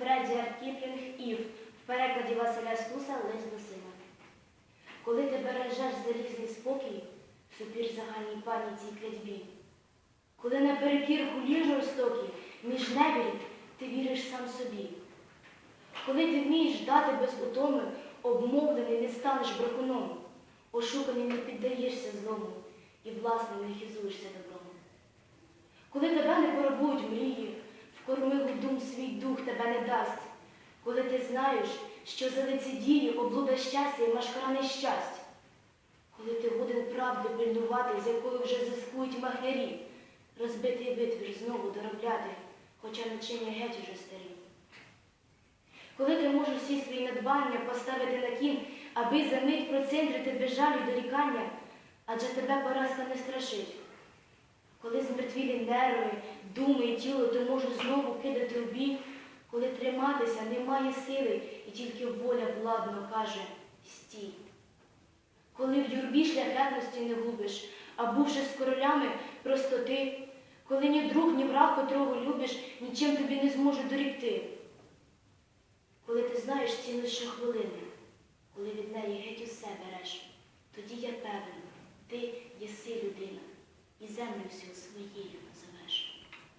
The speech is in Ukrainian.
Фреддіард Кіплінг Ів в перекладі Василя Стуса до сина. Коли ти бережеш залізний спокій, супір загальній паніці й клятьбі. Коли наперекір хулі жорстокі, між небіль ти віриш сам собі. Коли ти вмієш дати без утоми, обмовлений не станеш брехуном, ошуканий не піддаєшся злому і власним не хизуєшся добром. Коли тебе не порабують мрії, в кормигу дум свій дух дасть, коли ти знаєш, що за лицедії облуда щастя і машкара нещастя, коли ти годен правди пильнувати, з якою вже зискують махлярі, розбитий витвір знову доробляти, хоча начиня геть уже старі. Коли ти можеш всі свої надбання поставити на кін, аби за мить процентрити без жалю дорікання, адже тебе поразка не страшить. Коли змертвілі нерви, думи і тіло ти можеш знову кидати бій, коли триматися немає сили, і тільки воля владно каже стій. Коли в юрбі шляхетності не губиш, а бувши з королями простоти, коли ні друг, ні враг, котрого любиш, нічим тобі не зможе дорікти. Коли ти знаєш ціну щохвилини, коли від неї геть усе береш, тоді я певен, ти єси людина і землю всю своєю